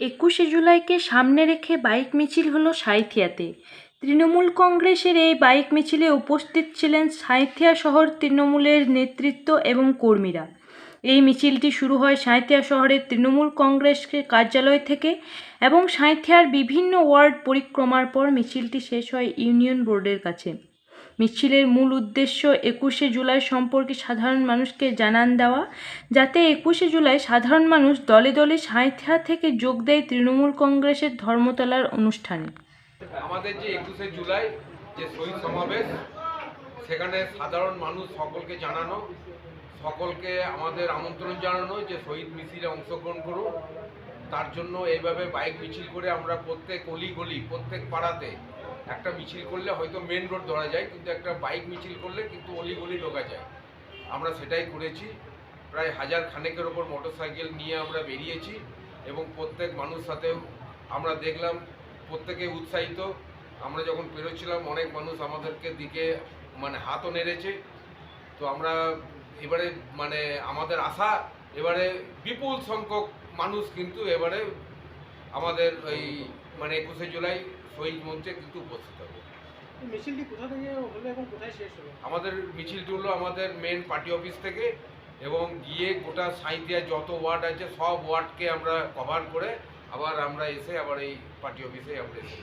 একুশে জুলাইকে সামনে রেখে বাইক মিছিল হলো সাঁইথিয়াতে। তৃণমূল কংগ্রেসের এই বাইক মিছিলে উপস্থিত ছিলেন সাঁইথিয়া শহর তৃণমূলের নেতৃত্ব এবং কর্মীরা। এই মিছিলটি শুরু হয় সাঁইথিয়া শহরের তৃণমূল কংগ্রেসের কার্যালয় থেকে এবং সাঁইথিয়ার বিভিন্ন ওয়ার্ড পরিক্রমার পর মিছিলটি শেষ হয় ইউনিয়ন বোর্ডের কাছে। মিছিলের মূল উদ্দেশ্য একুশে জুলাই সম্পর্কে সাধারণ মানুষকে জানান দেওয়া। যাতে একুশে জুলাই সাধারণ মানুষ দলে দলে সাঁইথিয়া থেকে যোগ দেয় তৃণমূল কংগ্রেসের ধর্মতলার অনুষ্ঠানে। আমাদের যে একুশে জুলাই যে শহীদ সমাবেশ, সেখানে সাধারণ মানুষ সকলকে জানানো, সকলকে আমাদের আমন্ত্রণ জানানো যে শহীদ মিছিলে অংশগ্রহণ করুন তার জন্য এইভাবে বাইক মিছিল করে আমরা প্রত্যেক অলি গলি, প্রত্যেক পাড়াতে একটা মিছিল করলে হয়তো মেন রোড ধরা যায়, কিন্তু একটা বাইক মিছিল করলে কিন্তু অলি গলি ঢোকা যায়। আমরা সেটাই করেছি। প্রায় হাজার খানেকের ওপর মোটরসাইকেল নিয়ে আমরা বেরিয়েছি এবং প্রত্যেক মানুষ সাথেও আমরা দেখলাম, প্রত্যেকে উৎসাহিত। আমরা যখন পেরোচ্ছিলাম অনেক মানুষ আমাদেরকে দিকে মানে হাতও নেড়েছে। তো আমরা এবারে মানে আমাদের আশা এবারে বিপুল সংখ্যক মানুষ কিন্তু এবারে আমাদের ওই মানে একুশে জুলাই শহীদ মঞ্চে কিন্তু উপস্থিত হবে। মিছিলটি কোথা থেকে হলো এবং কোথায় শেষ হলো? আমাদের মিছিলটি হলো আমাদের মেন পার্টি অফিস থেকে এবং গিয়ে গোটা সাঁইতিয়া যত ওয়ার্ড আছে সব ওয়ার্ডকে আমরা কভার করে আবার আমরা এসে আবার এই পার্টি অফিসে আমরা এসে